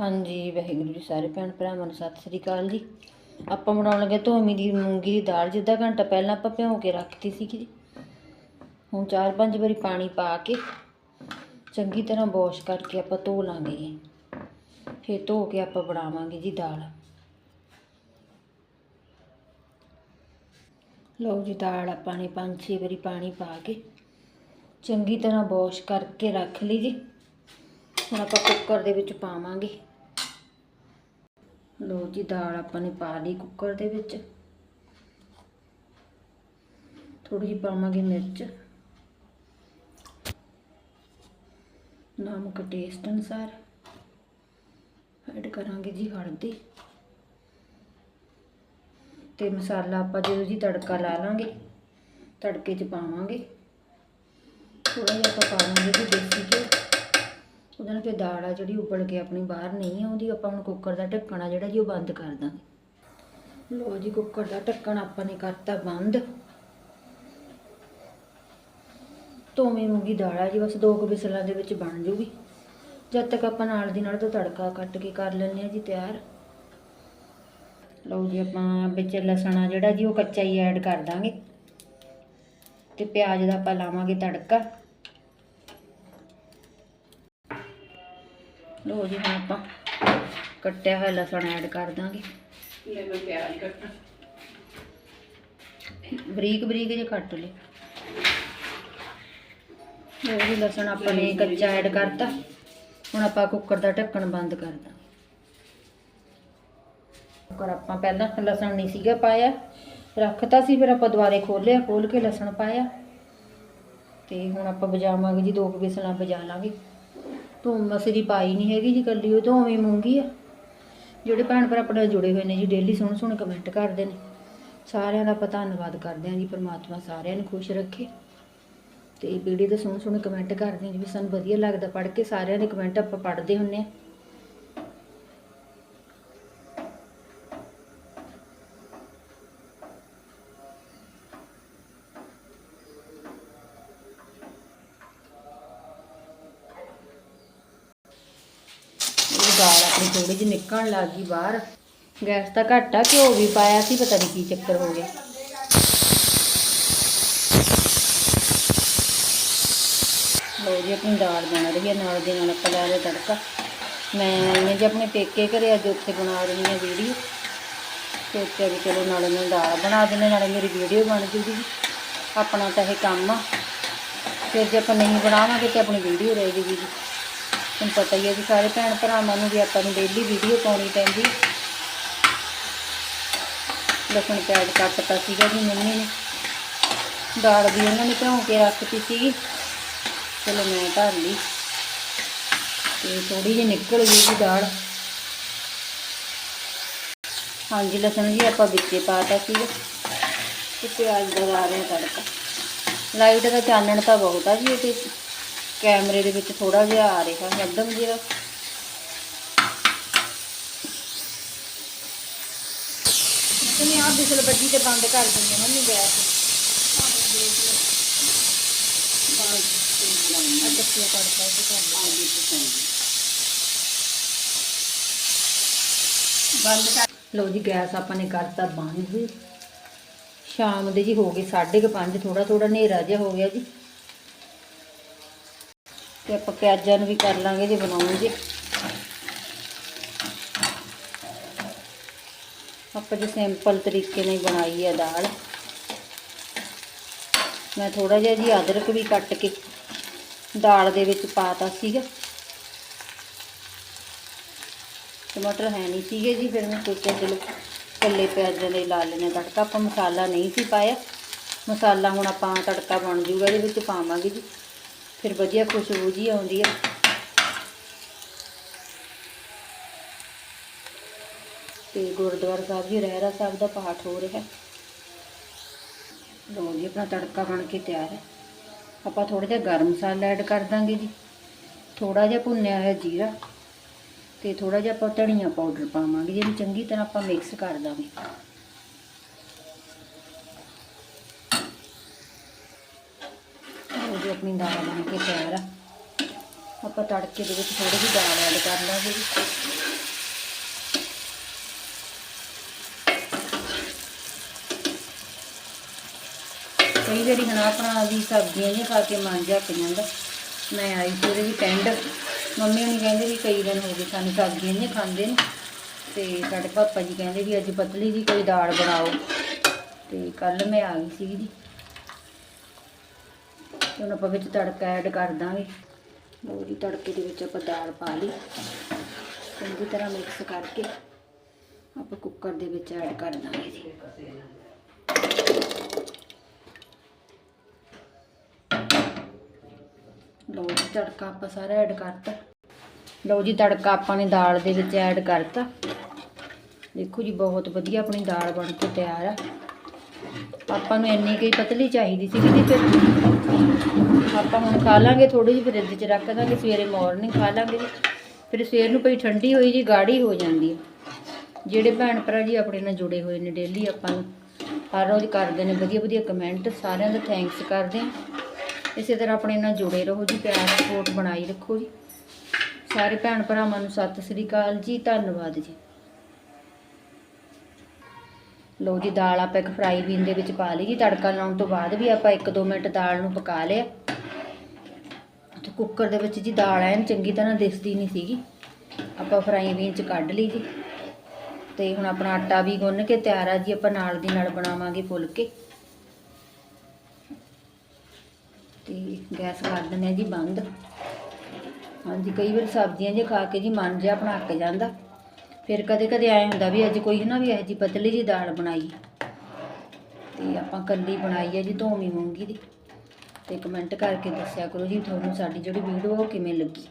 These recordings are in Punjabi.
ਹਾਂਜੀ, ਵਾਹਿਗੁਰੂ ਜੀ, ਸਾਰੇ ਭੈਣ ਭਰਾਵਾਂ ਨੂੰ ਸਤਿ ਸ੍ਰੀ ਅਕਾਲ ਜੀ। ਆਪਾਂ ਬਣਾਉਣ ਲੱਗੇ ਧੋਮੀ ਦੀ ਮੂੰਗੀ ਦੀ ਦਾਲ, ਜਿੱਦਾਂ ਘੰਟਾ ਪਹਿਲਾਂ ਆਪਾਂ ਭਿਉਂ ਕੇ ਰੱਖਤੀ ਸੀ ਜੀ। ਹੁਣ ਚਾਰ ਪੰਜ ਵਾਰੀ ਪਾਣੀ ਪਾ ਕੇ ਚੰਗੀ ਤਰ੍ਹਾਂ ਵਾਸ਼ ਕਰਕੇ ਆਪਾਂ ਧੋ ਲਾਂਗੇ ਜੀ। ਫਿਰ ਧੋ ਕੇ ਆਪਾਂ ਬਣਾਵਾਂਗੇ ਜੀ ਦਾਲ। ਲਓ ਜੀ, ਦਾਲ ਆਪਾਂ ਨੇ ਪੰਜ ਛੇ ਵਾਰੀ ਪਾਣੀ ਪਾ ਕੇ ਚੰਗੀ ਤਰ੍ਹਾਂ ਵਾਸ਼ ਕਰਕੇ ਰੱਖ ਲਈ ਜੀ। ਹੁਣ ਆਪਾਂ ਕੁੱਕਰ ਦੇ ਵਿੱਚ ਪਾਵਾਂਗੇ। ਲੋ ਜੀ, ਦਾਲ ਆਪਾਂ ਨੇ ਪਾ ਲਈ ਕੁੱਕਰ ਦੇ ਵਿੱਚ। ਥੋੜੀ ਜਿਹੀ ਪਾਵਾਂਗੇ ਮਿਰਚ। ਨਮਕ ਟੇਸਟ ਅਨੁਸਾਰ ਐਡ ਕਰਾਂਗੇ ਜੀ ਹਲਦੀ। ਤੇ ਮਸਾਲਾ ਆਪਾਂ ਜਦੋਂ ਜੀ ਤੜਕਾ ਲਾ ਲਾਂਗੇ, ਤੜਕੇ 'ਚ ਪਾਵਾਂਗੇ। ਥੋੜਾ ਜਿਹਾ ਆਪਾਂ ਪਾਵਾਂਗੇ ਜੀ ਦੇਸੀ ਘਿਓ। ਉਹਦੇ ਨਾਲ ਫਿਰ ਦਾਲ ਆ ਜਿਹੜੀ ਉਬਲ ਕੇ ਆਪਣੀ ਬਾਹਰ ਨਹੀਂ ਆਉਂਦੀ ਆਪਾਂ ਹੁਣ ਕੁੱਕਰ ਦਾ ਢੱਕਣ ਆ ਜਿਹੜਾ ਜੀ ਉਹ ਬੰਦ ਕਰ ਦਾਂਗੇ। ਲੋ ਜੀ ਕੁੱਕਰ ਦਾ ਢੱਕਣ ਆਪਾਂ ਨੇ ਕਰਤਾ ਬੰਦ। ਧੋਵੀਂ ਮੂੰਗੀ ਦਾਲ ਆ ਜੀ, ਬਸ ਦੋ ਕੁ ਵਿਸਲਾਂ ਦੇ ਵਿੱਚ ਬਣ ਜੂਗੀ। ਜਦ ਤੱਕ ਆਪਾਂ ਨਾਲ ਦੀ ਨਾਲ ਤੋਂ ਤੜਕਾ ਕੱਟ ਕੇ ਕਰ ਲੈਂਦੇ ਆ ਜੀ ਤਿਆਰ। ਲਓ ਜੀ ਆਪਾਂ ਵਿੱਚ ਲਸਣ ਆ ਜਿਹੜਾ ਜੀ ਉਹ ਕੱਚਾ ਹੀ ਐਡ ਕਰ ਦਾਂਗੇ। ਤੇ ਪਿਆਜ਼ ਦਾ ਆਪਾਂ ਲਾਵਾਂਗੇ ਤੜਕਾ। ਲੋ ਜੀ ਹੁਣ ਆਪਾਂ ਕੱਟਿਆ ਹੋਇਆ ਲਸਣ ਐਡ ਕਰ ਦਾਂਗੇ। ਲੈ ਮੈਂ ਪਿਆਜ਼ ਕੱਟਾਂ। ਬਰੀਕ ਬਰੀਕ ਜੇ ਕੱਟ ਲਏ। ਲੋ ਜੀ ਲਸਣ ਆਪਾਂ ਨੇ ਕੱਚਾ ਐਡ ਕਰਤਾ। ਹੁਣ ਆਪਾਂ ਕੁੱਕਰ ਦਾ ਢੱਕਣ ਬੰਦ ਕਰ ਦਾਂਗੇ। ਕੁੱਕਰ ਆਪਾਂ ਪਹਿਲਾਂ ਲਸਣ ਨਹੀਂ ਸੀਗਾ ਪਾਇਆ। ਰੱਖਤਾ ਸੀ ਫਿਰ ਆਪਾਂ ਦੁਬਾਰੇ ਖੋਲਿਆ ਖੋਲ ਕੇ ਲਸਣ ਪਾਇਆ। ਤੇ ਹੁਣ ਆਪਾਂ ਵਜਾਵਾਂਗੇ ਜੀ ਦੋ ਕੁ ਵਿਸਲਾਂ ਵਜਾ ਲਾਂਗੇ। ਧੂਮ ਦੀ ਪਾਈ ਨਹੀਂ ਹੈਗੀ ਜੀ ਕੱਲੀ, ਉਹ ਧੋਵੇਂ ਮੂੰਗੀ ਆ। ਜਿਹੜੇ ਭੈਣ ਭਰਾ ਆਪਣੇ ਨਾਲ ਜੁੜੇ ਹੋਏ ਨੇ ਜੀ ਡੇਲੀ ਸੋਹਣੇ ਸੋਹਣੇ ਕਮੈਂਟ ਕਰਦੇ ਨੇ। ਸਾਰਿਆਂ ਦਾ ਆਪਾਂ ਧੰਨਵਾਦ ਕਰਦੇ ਹਾਂ ਜੀ, ਪਰਮਾਤਮਾ ਸਾਰਿਆਂ ਨੂੰ ਖੁਸ਼ ਰੱਖੇ। ਤੇ ਵੀਡੀਓ ਦੇ ਸੋਹਣੇ ਸੋਹਣੇ ਕਮੈਂਟ ਕਰਦੇ ਨੇ ਜੀ, ਵੀ ਸਾਨੂੰ ਵਧੀਆ ਲੱਗਦਾ, ਪੜ੍ਹ ਕੇ ਸਾਰਿਆਂ ਦੇ ਕਮੈਂਟ ਆਪਾਂ ਪੜ੍ਹਦੇ ਹੁੰਨੇ ਆ ਇਹ ਦਾਲ ਆਪਣੀ ਥੋੜੀ ਜਿਹੀ ਨਿਕਲਣ ਲੱਗ ਗਈ ਬਾਹਰ। ਗੈਸ ਤਾਂ ਘੱਟ ਆ, ਘਿਓ ਵੀ ਪਾਇਆ ਸੀ, ਪਤਾ ਨਹੀਂ ਕੀ ਚੱਕਰ ਹੋ ਗਿਆ। ਲੋ ਜੀ, ਆਪਣੀ ਦਾਲ ਬਣ ਰਹੀ ਹੈ ਨਾਲ ਦੇ ਨਾਲ ਆਪਾਂ ਲਾ ਲਿਆ ਤੜਕਾ। ਮੈਂ ਆਈ ਜੀ ਆਪਣੇ ਪੇਕੇ ਘਰੇ ਅੱਜ ਉੱਥੇ ਬਣਾ ਰਹੀ ਹਾਂ ਵੀਡੀਓ। ਸੋਚਿਆ ਵੀ ਚਲੋ ਨਾਲੇ ਮੈਂ ਦਾਲ ਬਣਾ ਦਿੰਦੇ, ਨਾਲੇ ਮੇਰੀ ਵੀਡੀਓ ਬਣ ਜੂਗੀ। ਜੀ ਆਪਣਾ ਤਾਂ ਇਹ ਕੰਮ ਆ। ਫਿਰ ਜੇ ਆਪਾਂ ਨਹੀਂ ਬਣਾਵਾਂਗੇ ਤੇ ਆਪਣੀ ਵੀਡੀਓ ਰਹਿ ਜੂਗੀ ਜੀ। ਤੁਹਾਨੂੰ ਪਤਾ ਹੀ ਹੈ ਵੀ ਸਾਰੇ ਭੈਣ ਭਰਾਵਾਂ ਨੂੰ ਵੀ ਆਪਾਂ ਨੂੰ ਡੇਲੀ ਵੀਡੀਓ ਪਾਉਣੀ ਪੈਂਦੀ। ਲਸਣ ਪਿਆਜ਼ ਕੱਟਤਾ ਸੀਗਾ ਜੀ ਮੰਮੀ ਨੇ। ਦਾਲ ਵੀ ਉਹਨਾਂ ਨੇ ਭਿਉਂ ਕੇ ਰੱਖਤੀ ਸੀਗੀ ਚਲੋ ਮੈਂ ਧਰ ਲਈ। ਤੇ ਥੋੜੀ ਜਿਹੀ ਨਿਕਲ ਗਈ ਜੀ ਦਾਲ। ਹਾਂਜੀ, ਲਸਣ ਜੀ ਆਪਾਂ ਵਿੱਚੇ ਪਾਤਾ ਸੀਗਾ। ਤੇ ਪਿਆਜ਼ ਦਾ ਲਾ ਰਹੇ ਤੜਕਾ। ਲਾਈਟ ਦਾ ਚਾਨਣ ਤਾਂ ਬਹੁਤ ਆ ਜੀ ਇਹਦੇ ਕੈਮਰੇ ਦੇ ਵਿੱਚ ਥੋੜਾ ਜਿਹਾ ਆ ਰਿਹਾ ਮੱਧਮ ਜਿਹਾ ਤੇ ਆਹ ਬਿਸਲ ਬੱਜੀ ਤੇ ਬੰਦ ਕਰ ਦਿੰਦੇ ਹਾਂ ਮੰਮੀ ਗੈਸ ਇਹ ਬੰਦ ਕਰ ਲਓ ਜੀ ਗੈਸ ਆਪਾਂ ਨੇ ਕਰਤਾ ਬੰਦ। ਸ਼ਾਮ ਦੇ ਜੀ ਹੋ ਗਏ 5:30 ਥੋੜਾ ਥੋੜਾ ਹਨੇਰਾ ਜਿਹਾ ਹੋ ਗਿਆ ਜੀ। ਤੇ ਆਪਾਂ ਪਿਆਜ਼ਾਂ ਨੂੰ ਵੀ ਕਰ ਲਾਂਗੇ ਜੇ ਬਣਾਉਂਗੇ ਆਪਾਂ ਜੇ ਸਿੰਪਲ ਤਰੀਕੇ ਨਾਲ ਬਣਾਈ ਹੈ ਦਾਲ। ਮੈਂ ਥੋੜਾ ਜਿਹਾ ਜੀ ਅਦਰਕ ਵੀ ਕੱਟ ਕੇ ਦਾਲ ਦੇ ਵਿੱਚ ਪਾਤਾ ਸੀਗਾ। ਟਮਾਟਰ ਹੈ ਨਹੀਂ ਸੀਗੇ ਜੀ, ਫਿਰ ਮੈਂ ਸੋਚਿਆ ਚਲੋ ਕੱਲੇ ਪਿਆਜ਼ਾਂ ਦੇ ਲਾ ਲੈਣੇ ਤੜਕਾ ਆਪਾਂ ਮਸਾਲਾ ਨਹੀਂ ਸੀ ਪਾਇਆ। ਮਸਾਲਾ ਹੁਣ ਆਪਾਂ ਤੜਕਾ ਬਣ ਜੂਗਾ, ਇਹਦੇ ਵਿੱਚ ਪਾਵਾਂਗੇ ਜੀ। ਫਿਰ ਵਧੀਆ ਖੁਸ਼ਬੂ ਜੀ ਆਉਂਦੀ ਹੈ ਤੇ ਗੁਰਦੁਆਰਾ ਸਾਹਿਬ ਜੀ, ਰਹਿਰਾ ਸਾਹਿਬ ਦਾ ਪਾਠ ਹੋ ਰਿਹਾ। ਲੋ ਜੀ, ਆਪਣਾ ਤੜਕਾ ਬਣ ਕੇ ਤਿਆਰ ਹੈ। ਆਪਾਂ ਥੋੜਾ ਜਿਹਾ ਗਰਮ ਮਸਾਲਾ ਐਡ ਕਰ ਦਾਂਗੇ ਜੀ। ਥੋੜਾ ਜਿਹਾ ਭੁੰਨਿਆ ਹੋਇਆ ਜੀਰਾ ਤੇ ਥੋੜਾ ਜਿਹਾ ਆਪਾਂ ਧਨੀਆ ਪਾਊਡਰ ਪਾਵਾਂਗੇ, ਜਿਹਨੂੰ ਚੰਗੀ ਤਰ੍ਹਾਂ ਆਪਾਂ ਮਿਕਸ ਕਰ ਦਾਂਗੇ। ਅਸੀਂ ਆਪਣੀ ਦਾਲ ਬਣ ਕੇ ਤਿਆਰ ਆ। ਆਪਾਂ ਤੜਕੇ ਦੇ ਵਿੱਚ ਥੋੜੀ ਜਿਹੀ ਦਾਲ ਐਡ ਕਰ ਲਾਂਗੇ ਕਈ ਵਾਰੀ ਹਨਾ ਆਪਣਾ ਵੀ ਸਬਜ਼ੀਆਂ ਜਿਹਾ ਖਾ ਕੇ ਮਨ ਝੱਕ ਜਾਂਦਾ। ਮੈਂ ਆਈ ਸੀ ਉਹਦੇ ਵੀ ਪਿੰਡ। ਮੰਮੀ ਨੇ ਕਹਿੰਦੇ ਵੀ ਕਈ ਦਿਨ ਹੋ ਗਏ ਸਾਨੂੰ ਸਬਜ਼ੀਆਂ ਨਹੀਂ ਖਾਂਦੇ ਨੇ। ਤੇ ਸਾਡੇ ਪਾਪਾ ਜੀ ਕਹਿੰਦੇ ਵੀ ਅੱਜ ਪਤਲੀ ਜੀ ਕੋਈ ਦਾਲ ਬਣਾਓ। ਤੇ ਕੱਲ ਮੈਂ ਆ ਗਈ ਸੀ ਜੀ। ਹੁਣ ਆਪਾਂ ਵਿੱਚ ਤੜਕਾ ਐਡ ਕਰ ਦਾਂਗੇ। ਲਓ ਜੀ, ਤੜਕੇ ਦੇ ਵਿੱਚ ਆਪਾਂ ਦਾਲ ਪਾ ਲਈ। ਚੰਗੀ ਤਰ੍ਹਾਂ ਮਿਕਸ ਕਰਕੇ ਆਪਾਂ ਕੁੱਕਰ ਦੇ ਵਿੱਚ ਐਡ ਕਰ ਦਾਂਗੇ ਜੀ। ਲਓ ਜੀ, ਤੜਕਾ ਆਪਾਂ ਸਾਰਾ ਐਡ ਕਰਤਾ। ਲਓ ਜੀ, ਤੜਕਾ ਆਪਾਂ ਨੇ ਦਾਲ ਦੇ ਵਿੱਚ ਐਡ ਕਰਤਾ। ਦੇਖੋ ਜੀ, ਬਹੁਤ ਵਧੀਆ ਆਪਣੀ ਦਾਲ ਬਣ ਕੇ ਤਿਆਰ ਆ। ਆਪਾਂ ਨੂੰ ਇੰਨੀ ਕੁ ਪਤਲੀ ਚਾਹੀਦੀ ਸੀ ਜੀ ਫਿਰ ਆਪਾਂ ਹੁਣ ਖਾ ਲਾਂਗੇ ਥੋੜੀ ਜਿਹੀ ਫਰਿੱਜ 'ਚ ਰੱਖ ਦਾਂਗੇ, ਸਵੇਰੇ ਮਾਰਨਿੰਗ ਖਾ ਲਾਂਗੇ ਫਿਰ ਸਵੇਰ ਨੂੰ ਪਈ ਠੰਡੀ ਹੋਈ ਜੀ, ਗਾੜੀ ਹੋ ਜਾਂਦੀ ਹੈ। ਜਿਹੜੇ ਭੈਣ ਭਰਾ ਜੀ ਆਪਣੇ ਨਾਲ ਜੁੜੇ ਹੋਏ ਨੇ ਡੇਲੀ ਆਪਾਂ ਨੂੰ, ਹਰ ਰੋਜ਼ ਕਰਦੇ ਨੇ ਵਧੀਆ ਵਧੀਆ ਕਮੈਂਟ ਸਾਰਿਆਂ ਦਾ ਥੈਂਕਸ ਕਰਦੇ ਹਾਂ। ਇਸੇ ਤਰ੍ਹਾਂ ਆਪਣੇ ਨਾਲ ਜੁੜੇ ਰਹੋ ਜੀ, ਪਿਆਰ ਸਪੋਰਟ ਬਣਾਈ ਰੱਖੋ ਜੀ। ਸਾਰੇ ਭੈਣ ਭਰਾਵਾਂ ਨੂੰ ਸਤਿ ਸ੍ਰੀ ਅਕਾਲ ਜੀ, ਧੰਨਵਾਦ ਜੀ। ਲਓ ਜੀ, ਦਾਲ ਆਪਾਂ ਇੱਕ ਫਰਾਈ ਬੀਨ ਦੇ ਵਿੱਚ ਪਾ ਲਈ ਜੀ, ਤੜਕਾ ਲਾਉਣ ਤੋਂ ਬਾਅਦ ਵੀ ਆਪਾਂ 1-2 ਮਿੰਟ ਦਾਲ ਨੂੰ ਪਕਾ ਲਿਆ। ਤੇ ਕੁੱਕਰ ਦੇ ਵਿੱਚ ਜੀ ਦਾਲ ਐਨ ਚੰਗੀ ਤਰ੍ਹਾਂ ਦਿਸਦੀ ਨਹੀਂ ਸੀਗੀ। ਆਪਾਂ ਫਰਾਈ ਬੀਨ ਚ ਕੱਢ ਲਈ ਜੀ। ਤੇ ਹੁਣ ਆਪਣਾ ਆਟਾ ਵੀ ਗੁੰਨ ਕੇ ਤਿਆਰ ਆ ਜੀ, ਆਪਾਂ ਨਾਲ ਦੀ ਨਾਲ ਬਣਾਵਾਂਗੇ ਫੁਲਕੇ। ਤੇ ਗੈਸ ਕਰ ਦਿੰਦੇ ਆ ਜੀ ਬੰਦ। ਹਾਂਜੀ, ਕਈ ਵਾਰ ਸਬਜ਼ੀਆਂ ਜੇ ਖਾ ਕੇ ਜੀ ਮਨ ਜਿਹਾ ਆਪਣਾ ਅੱਕ ਜਾਂਦਾ। ਫਿਰ ਕਦੇ ਕਦੇ ਐ ਹੁੰਦਾ ਵੀ ਅੱਜ ਕੋਈ ਨਾ ਵੀ ਇਹੋ ਜੀ ਪਤਲੀ ਜੀ ਦਾਲ ਬਣਾਈ। ਤੇ ਆਪਾਂ ਕੱਲੀ ਬਣਾਈ ਹੈ ਜੀ ਧੋਵੀਂ ਮੂੰਗੀ ਦੀ। ਤੇ ਕਮੈਂਟ ਕਰਕੇ ਦੱਸਿਆ ਕਰੋ ਜੀ ਤੁਹਾਨੂੰ ਸਾਡੀ ਜਿਹੜੀ ਵੀਡੀਓ ਉਹ ਕਿਵੇਂ ਲੱਗੀ।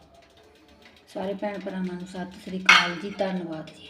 ਸਾਰੇ ਭੈਣ ਭਰਾਵਾਂ ਨੂੰ ਸਤਿ ਸ੍ਰੀ ਅਕਾਲ ਜੀ, ਧੰਨਵਾਦ ਜੀ।